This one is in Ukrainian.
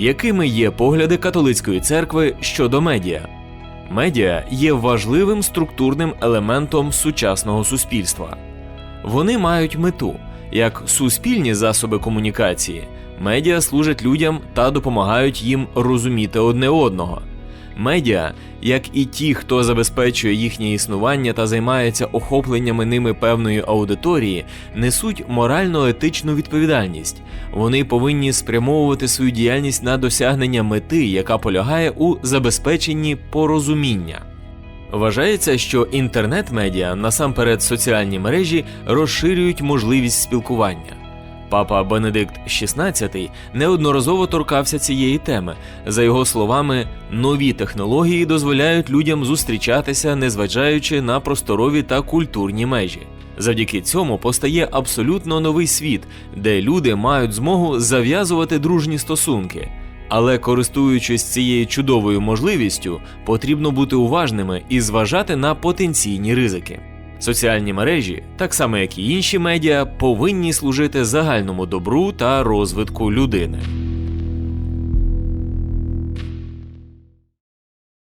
Якими є погляди католицької церкви щодо медіа? Медіа є важливим структурним елементом сучасного суспільства. Вони мають мету як суспільні засоби комунікації. Медіа служать людям та допомагають їм розуміти одне одного. Медіа, як і ті, хто забезпечує їхнє існування та займається охопленнями ними певної аудиторії, несуть морально-етичну відповідальність. Вони повинні спрямовувати свою діяльність на досягнення мети, яка полягає у забезпеченні порозуміння. Вважається, що інтернет-медіа, насамперед соціальні мережі, розширюють можливість спілкування. Папа Бенедикт XVI неодноразово торкався цієї теми. За його словами, нові технології дозволяють людям зустрічатися, незважаючи на просторові та культурні межі. Завдяки цьому постає абсолютно новий світ, де люди мають змогу зав'язувати дружні стосунки. Але користуючись цією чудовою можливістю, потрібно бути уважними і зважати на потенційні ризики. Соціальні мережі, так само як і інші медіа, повинні служити загальному добру та розвитку людини.